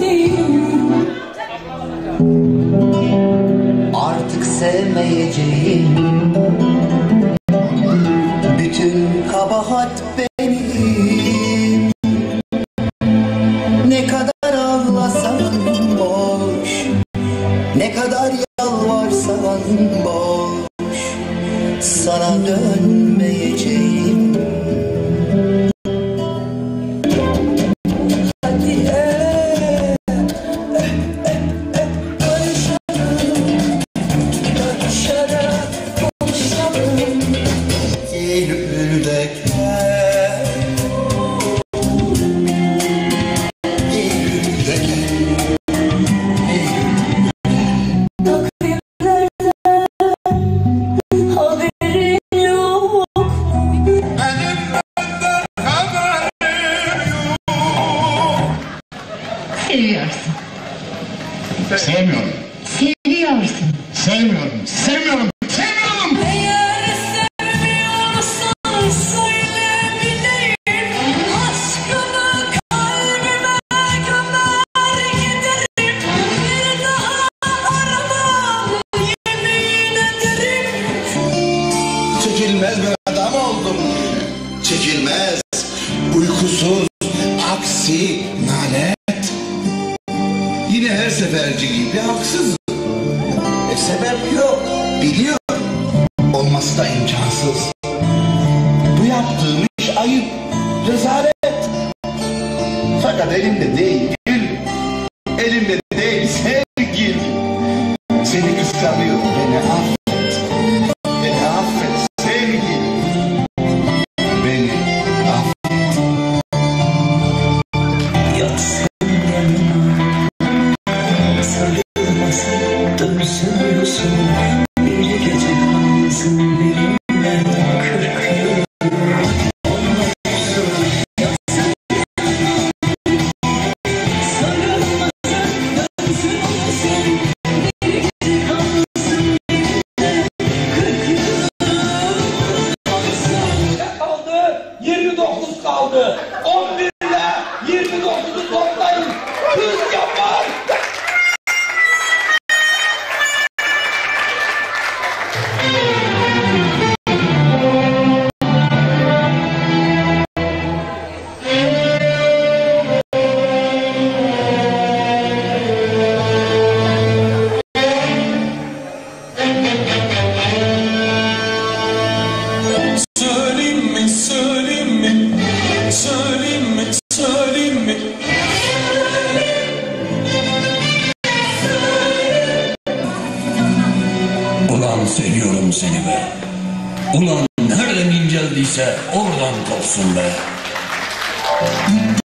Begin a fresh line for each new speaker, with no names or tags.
değilim
Artık sevmeyeceğim. Bütün kabahat yalvarsan boş Sana dönmeyeceğim.
Hadi eh, eh, eh, eh, barışalım barışarak konuşalım.
Gel
Sevmiyorum.
Seviyorsun.
Sevmiyorum. Sevmiyorum. Sevmiyorum.
Eğer sevmiyorsan söyle bileyim Aşkını kalbime kadar giderim Bir daha aramam yemin ederim
Çekilmez bir adam oldum. Çekilmez, uykusuz, aksi, seferci gibi haksız. E sebep yok, biliyorum. Olması da imkansız. Bu yaptığım iş ayıp, rezalet. Fakat elimde değil
คุณท้ Ulan seviyorum seni be. Ulan nereden inceldiyse oradan kopsun be.